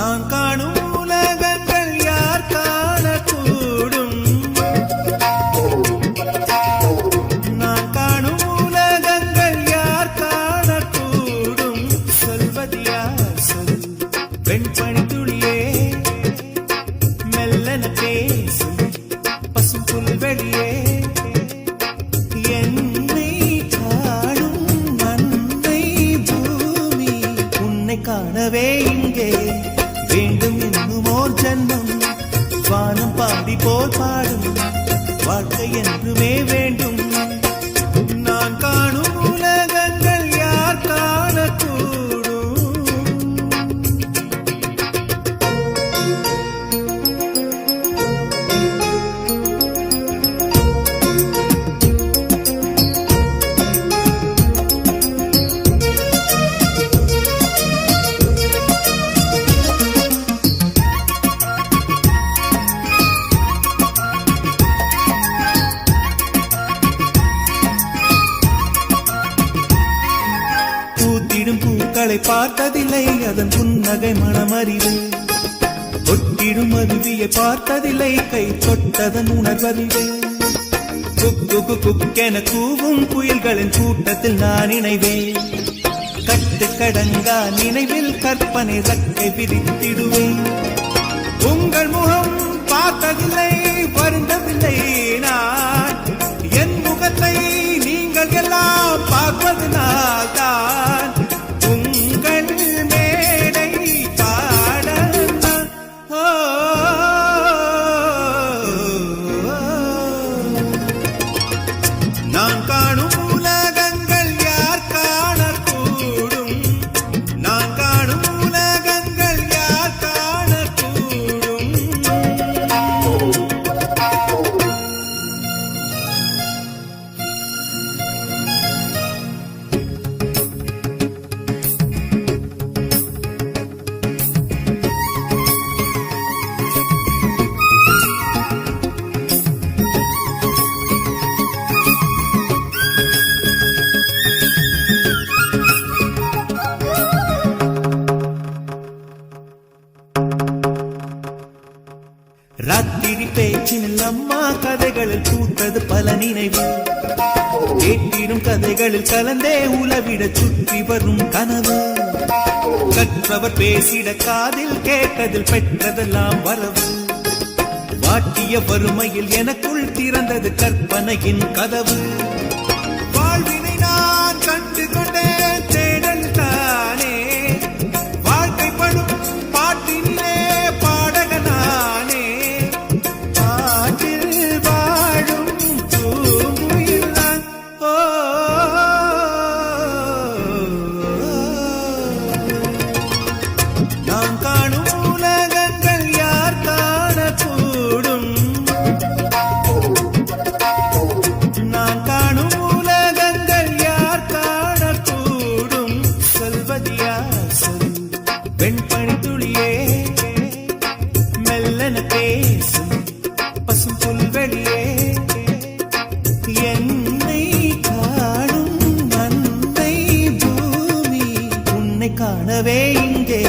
நான் காணும் உலகங்கள் யார் காணக்கூடும்? நான் காணும் உலகங்கள் யார் காணக்கூடும்? சொல்வது யார் சொல். வெண்பனி துளியே மெல்லன பேசும். பசும் புல்வெளியே என்னை காணும் நன்மை பூமி. உன்னை காணவே வானம் பாடி போல் பாடும். வாழ்க்கை என்றுமே வேண்டும். கண்களை பார்த்ததில்லை. அதன் புன்னகை மனமறிவு. ஒட்டிடும் அருவியை பார்த்ததில்லை. கை தொட்டதன் உணர்வறிவு. குக்கு குக்கென கூவும் புயல்களின் கூட்டத்தில் நான் இணைவேன். கட்டு கடங்கா நினைவில் கற்பனை ரக்கை விரித்திடுவேன். ராத்திரி பேச்சினில் அம்மா கதைகளில் பூத்தது பல நினைவு. கேட்டிடும் கதைகளில் கலந்தே உலவிட சுற்றி வரும் கனவு. கற்றவர் பேசிட காதில் கேட்டதில் பெற்றதெல்லாம் வரவு. வாட்டிய வறுமையில் எனக்குள் திறந்தது கற்பனையின் கதவு. வெண்பனி துளியே மெல்லன பேசும் பசும் புல்வெளியே என்னை காணும் நன்மை பூமி உன்னை காணவே இங்கே.